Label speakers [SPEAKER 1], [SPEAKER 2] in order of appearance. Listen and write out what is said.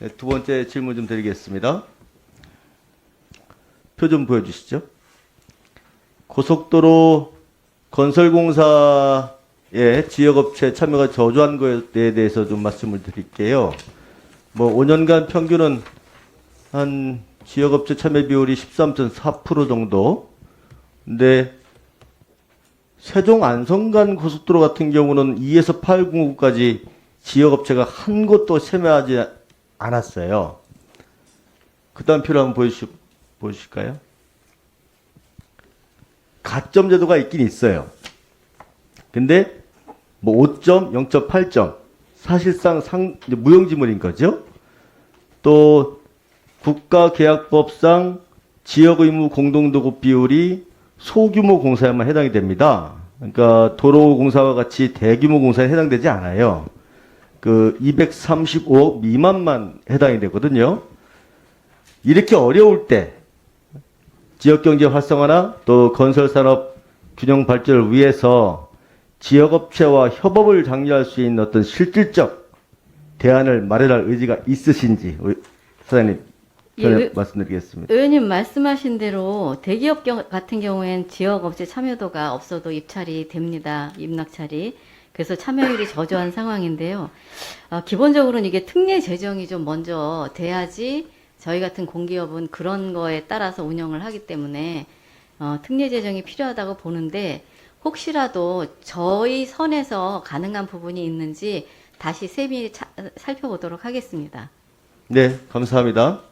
[SPEAKER 1] 네, 두 번째 질문 좀 드리겠습니다. 표 좀 보여주시죠. 고속도로 건설공사의 지역업체 참여가 저조한 것에 대해서 좀 말씀을 드릴게요. 뭐 5년간 평균은 한 지역업체 참여 비율이 13.4% 정도. 근데 세종 안성간 고속도로 같은 경우는 2에서 8 공구까지 지역업체가 한 곳도 참여하지 않았어요. 그 다음 표를 한번 보여주, 보여주실까요? 가점 제도가 있긴 있어요. 근데 뭐 5점, 0.8점 사실상 상 무용지물인 거죠. 또 국가계약법상 지역 의무 공동도급 비율이 소규모 공사에만 해당이 됩니다. 그러니까 도로공사와 같이 대규모 공사에 해당되지 않아요. 그 235억 미만만 해당이 되거든요. 이렇게 어려울 때 지역 경제 활성화나 또 건설 산업 균형 발전을 위해서 지역 업체와 협업을 장려할 수 있는 어떤 실질적 대안을 마련할 의지가 있으신지 사장님
[SPEAKER 2] 예,
[SPEAKER 1] 전에 말씀드리겠습니다.
[SPEAKER 2] 의원님 말씀하신 대로 대기업 경- 같은 경우엔 지역업체 참여도가 없어도 입찰이 됩니다. 입락찰이. 그래서 참여율이 저조한 상황인데요. 어, 기본적으로는 이게 특례 재정이 좀 먼저 돼야지 저희 같은 공기업은 그런 거에 따라서 운영을 하기 때문에 어, 특례 재정이 필요하다고 보는데 혹시라도 저희 선에서 가능한 부분이 있는지 다시 세밀히 차- 살펴보도록 하겠습니다.
[SPEAKER 1] 네, 감사합니다.